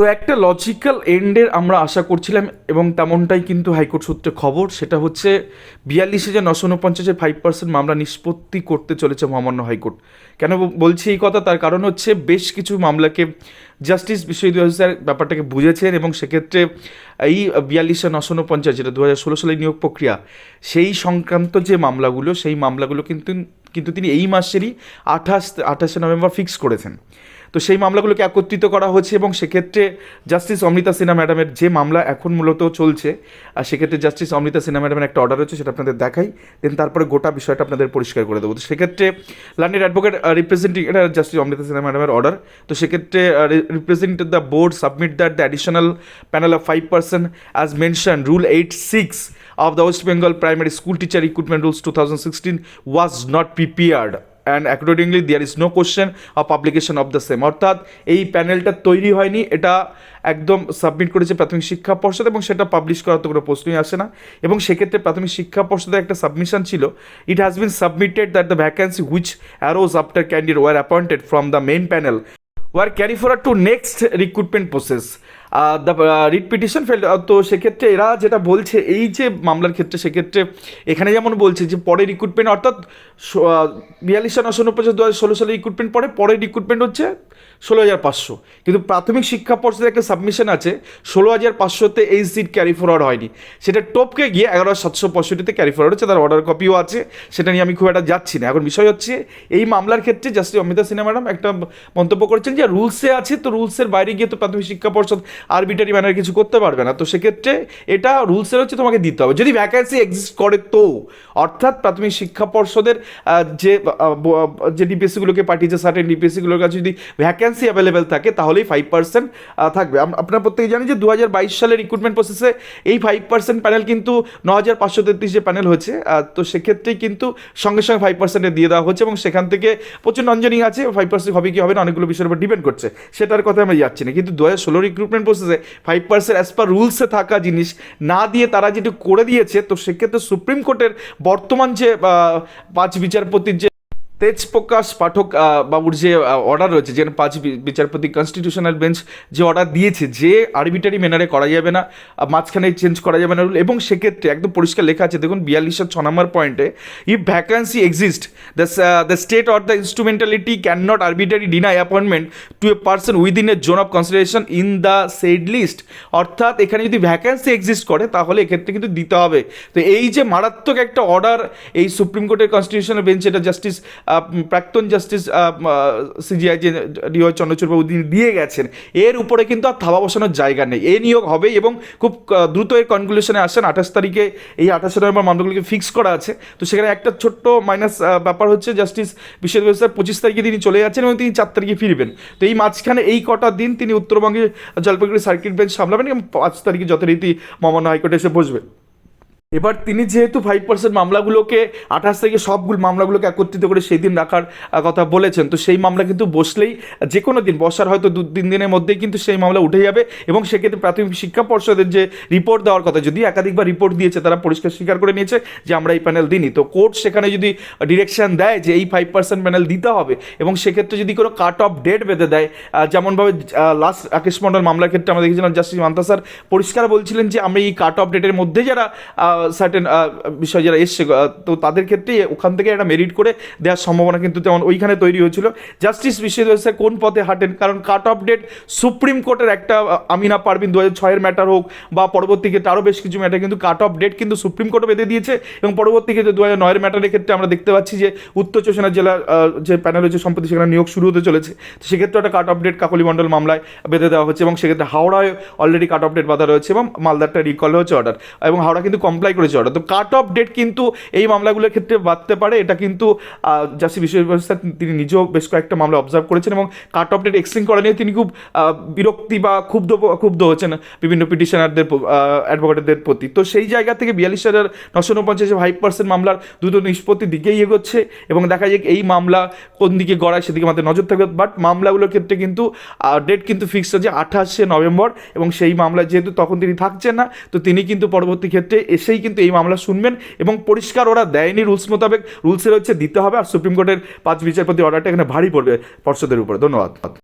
তো একটা লজিক্যাল এন্ডের আমরা আশা করছিলাম এবং তেমনটাই কিন্তু হাইকোর্ট সূত্রে খবর, সেটা হচ্ছে বিয়াল্লিশ হাজার নশো উনপঞ্চাশের ফাইভ পার্সেন্ট মামলা নিষ্পত্তি করতে চলেছে মহামান্য হাইকোর্ট। কেন বলছি এই কথা? তার কারণ হচ্ছে বেশ কিছু মামলাকে জাস্টিস বিশ্ববিদ্যালয় স্যার ব্যাপারটাকে বুঝেছেন এবং সেক্ষেত্রে এই বিয়াল্লিশশো নশো উনপঞ্চাশ, যেটা দু হাজার ষোলো সালের নিয়োগ প্রক্রিয়া, সেই সংক্রান্ত যে মামলাগুলো, সেই মামলাগুলো কিন্তু কিন্তু তিনি এই মাসেরই আঠাশ, আঠাশে নভেম্বর ফিক্স করেছেন। তো সেই মামলাগুলোকে একত্রিত করা হচ্ছে এবং সেক্ষেত্রে জাস্টিস অমৃতা সিনহা ম্যাডামের যে মামলা এখন মূলত চলছে, আর সেক্ষেত্রে জাস্টিস অমৃতা সিনহা ম্যাডামের একটা অর্ডার হচ্ছে সেটা আপনাদের দেখাই দেন তারপরে গোটা বিষয়টা আপনাদের পরিষ্কার করে দেবো। তো সেক্ষেত্রে লন্ডন অ্যাডভোকেট রিপ্রেজেন্টিং এটা জাস্টিস অমৃতা সিনহা ম্যাডামের অর্ডার তো সেক্ষেত্রে represent the board submit that the additional panel of five percent as mention rule eight six of the of the West Bengal Primary School Teacher Equipment Rules 2016 was not prepared. And accordingly there is no question of publication of the same অর্থাৎ এই প্যানেলটা তৈরি হয়নি, এটা একদম submit করেছে প্রাথমিক শিক্ষা পর্ষদ এবং সেটা পাবলিশ করার তো কোনো প্রশ্নই আসে না। এবং সেক্ষেত্রে প্রাথমিক শিক্ষা পর্ষদের একটা সাবমিশন ছিল। It has been submitted that the vacancy which arose after candidate were appointed from the main panel were carry forward to next recruitment process writ petition file তো সেক্ষেত্রে এরা যেটা বলছে, এই যে মামলার ক্ষেত্রে সেক্ষেত্রে এখানে যেমন বলছে যে পরে রিক্রুটমেন্ট অর্থাৎ বিয়াল্লিশশো নশো নব্বই দু হাজার ষোলো সালে রিক্রুটমেন্ট পরে পরে রিক্রুটমেন্ট হচ্ছে ষোলো হাজার পাঁচশো। কিন্তু প্রাথমিক শিক্ষা পর্ষদের একটা সাবমিশন আছে, ষোলো হাজার পাঁচশোতে এই সিট ক্যারি ফরওয়ার্ড হয়নি। সেটা টপকে গিয়ে এগারো সাতশো পঁয়ষট্টিতে ক্যারি ফরওয়ার্ড হচ্ছে, তার অর্ডার কপিও আছে, সেটা নিয়ে আমি খুব একটা যাচ্ছি না। এখন বিষয় হচ্ছে, এই মামলার ক্ষেত্রে জাস্টিস অমিতা সিনহা ম্যাডাম একটা মন্তব্য করেছেন যে রুলসে আছে, তো রুলসের বাইরে গিয়ে তো প্রাথমিক শিক্ষা পর্ষদ আরবিটারি ম্যানার কিছু করতে পারবে না। তো সেক্ষেত্রে এটা রুলসের হচ্ছে তোমাকে দিতে হবে। যদি ভ্যাকেন্সি এক্সিস্ট করে তো, অর্থাৎ প্রাথমিক শিক্ষা পর্ষদের যে যে ডিপিএসসিগুলোকে পাঠিয়েছে সার্টেন ডিপিএসসিগুলোর কাছে যদি ভ্যাকেন্সি অ্যাভেলেবেল থাকে, তাহলেই ফাইভ পার্সেন্ট থাকবে। আপনারা প্রত্যেকে জানেন যে দু হাজার বাইশ সালের রিক্রুটমেন্ট প্রসেসে এই ফাইভ পার্সেন্ট প্যানেল কিন্তু ন হাজার পাঁচশো তেত্রিশ যে প্যানেল হয়েছে তো সেক্ষেত্রেই কিন্তু সঙ্গে সঙ্গে ফাইভ পার্সেন্টে দিয়ে দেওয়া হচ্ছে এবং সেখান থেকে প্রচুর নঞ্জনিং আছে ফাইভ পার্সেন্ট হবে কি হবে না, অনেকগুলো বিষয়ের উপর ডিপেন্ড করছে। সেটার কথা আমরা যাচ্ছি না। কিন্তু দু হাজার ষোলো রিক্রুটমেন্ট প্রসেসে ফাইভ পার্সেন্ট অ্যাজ পার রুলসে থাকা জিনিস না দিয়ে তারা যেটি করে দিয়েছে, তো সেক্ষেত্রে সুপ্রিম কোর্টের বর্তমান যে পাঁচ বিচারপতির যে তেজ প্রকাশ পাঠক বাবুর যে অর্ডার রয়েছে, যেখানে পাঁচ বিচারপতি কনস্টিটিউশনাল বেঞ্চ যে অর্ডার দিয়েছে, যে আরবিটারি ম্যানারে করা যাবে না মাঝখানে চেঞ্জ করা যাবে না রুল এবং সেক্ষেত্রে একদম পরিষ্কার লেখা আছে, দেখুন, বিয়াল্লিশের ছ নম্বর পয়েন্টে if vacancy exist the the state or the instrumentality can not arbitrary deny appointment to a person within a zone of consideration in the said list অর্থাৎ, এখানে যদি ভ্যাকান্সি এক্সিস্ট করে, তাহলে এক্ষেত্রে কিন্তু দিতে হবে। তো এই যে মারাত্মক একটা অর্ডার এই সুপ্রিম কোর্টের কনস্টিটিউশনাল বেঞ্চ এটা জাস্টিস প্রাক্তন জাস্টিস সিজিআই যে ডিওয়াই চন্দ্রচূড়বাবু তিনি দিয়ে গেছেন, এর উপরে কিন্তু আর থাবা বসানোর জায়গা নেই। এ নিয়োগ হবে এবং খুব দ্রুত এর কনক্লুশনে আসেন। আঠাশ তারিখে এই আঠাশে নভেম্বর মামলাগুলিকে ফিক্স করা আছে। তো সেখানে একটা ছোট্ট মাইনাস ব্যাপার হচ্ছে জাস্টিস বিশ্ববিদ্যালয় স্যার পঁচিশ তারিখে তিনি চলে যাচ্ছেন এবং তিনি চার তারিখে ফিরবেন। তো এই মাঝখানে এই কটা দিন তিনি উত্তরবঙ্গে জলপাইগুড়ি সার্কিট বেঞ্চ সামলাবেন এবং পাঁচ তারিখে যথারীতি মহামান্য হাইকোর্টে এসে বসবেন। এবার তিনি যেহেতু ফাইভ পার্সেন্ট মামলাগুলোকে, আঠাশ থেকে সবগুলো মামলাগুলোকে একত্রিত করে সেই দিন রাখার কথা বলেছেন। তো সেই মামলা কিন্তু বসলেই যে কোনো দিন বসার হয়তো দু, তিন দিনের মধ্যেই কিন্তু সেই মামলা উঠে যাবে এবং সেক্ষেত্রে প্রাথমিক শিক্ষা পর্ষদের যে রিপোর্ট দেওয়ার কথা যদি একাধিকবার রিপোর্ট দিয়েছে, তারা পরিষ্কার স্বীকার করে নিয়েছে যে আমরা এই প্যানেল দিইনি। তো কোর্ট সেখানে যদি ডিরেকশন দেয় যে এই ফাইভ পার্সেন্ট প্যানেল দিতে হবে এবং সেক্ষেত্রে যদি কোনো কাট অফ ডেট বেঁধে দেয় যেমনভাবে লাস্ট রাকেশ মন্ডল মামলার ক্ষেত্রে আমরা দেখেছিলাম জাস্টিস মান্তা স্যার পরিষ্কার বলছিলেন যে আমি এই কাট অফ ডেটের মধ্যে যারা সার্টেন বিষয় যারা এসছে তো তাদের ক্ষেত্রে ওখান থেকে একটা মেরিট করে দেওয়ার সম্ভাবনা কিন্তু তেমন ওইখানে তৈরি হয়েছিল। জাস্টিস স্যার কোন পথে হাঁটেন? কারণ কাট অফ ডেট সুপ্রিম কোর্টের একটা আমিনা পারবিন দু হাজার ছয়ের ম্যাটার হোক বা পরবর্তী ক্ষেত্রে আরও বেশ কিছু ম্যাটার কিন্তু কাট অফ ডেট কিন্তু সুপ্রিম কোর্টও বেঁধে দিয়েছে এবং পরবর্তী ক্ষেত্রে দু হাজার নয়ের ম্যাটারের ক্ষেত্রে আমরা দেখতে পাচ্ছি যে উত্তর পরগনা জেলার যে প্যানেল হয়েছে, সম্প্রতি সেখানে নিয়োগ শুরু হতে চলেছে। তো সেক্ষেত্রে একটা কাট অফ ডেট কাকলি মণ্ডল মামলায় বেঁধে দেওয়া হচ্ছে এবং সেক্ষেত্রে হাওড়ায় অলরেডি কাট অফ ডেট বাধা রয়েছে এবং মালদারটা রিকল হচ্ছে অর্ডার এবং হাওড়া কিন্তু কমপ্লাই অ্যাপ্লাই করেছে অর্ডার তো কাট অফ ডেট কিন্তু এই মামলাগুলোর ক্ষেত্রে বাড়তে পারে। এটা কিন্তু জাস্টিস বিশ্ব ব্যবস্থা তিনি নিজেও বেশ কয়েকটা মামলা অবজার্ভ করেছেন এবং কাট অফ ডেট এক্সটেন্ড করা নিয়ে তিনি খুব বিরক্তি বা ক্ষুব্ধ ক্ষুব্ধ হচ্ছেন বিভিন্ন পিটিশনারদের অ্যাডভোকেটদের প্রতি। তো সেই জায়গা থেকে বিয়াল্লিশ হাজার নশো উনপঞ্চাশ ফাইভ পার্সেন্ট মামলার দ্রুত নিষ্পত্তির দিকেই এগোচ্ছে এবং দেখা যায় এই মামলা কোন দিকে গড়ায় সেদিকে আমাদের নজর থাকবে। বাট মামলাগুলোর ক্ষেত্রে কিন্তু ডেট কিন্তু ফিক্সড আছে আঠাশে নভেম্বর এবং সেই মামলা যেহেতু তখন তিনি থাকছেন না, তো তিনি কিন্তু পরবর্তী ক্ষেত্রে এসেই কিন্তু এই মামলা শুনবেন এবং পরিষ্কার ওরা দেয়নি রুলস মোতাবেক। রুলসের হচ্ছে দিতে হবে আর সুপ্রিম কোর্টের পাঁচ বিচারপতি অর্ডারটা এখানে ভারী পড়বে পর্ষদের উপরে। ধন্যবাদ।